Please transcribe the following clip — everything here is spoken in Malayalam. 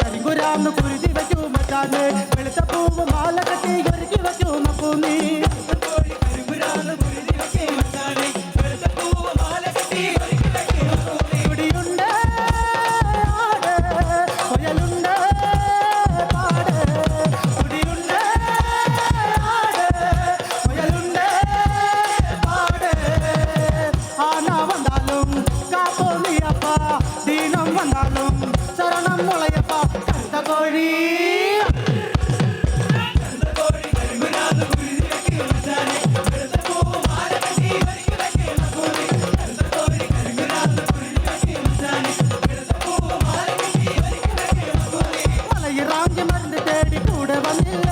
കരിങ്കുരാന്ന് കുരുതി വെച്ചു മച്ചാന്ന് വെളുത്ത പൂവ് മാല കെട്ടി ഒരുക്കി വയ്ക്കൂ നപ്പൂ தேடி கூட வந்தில்லை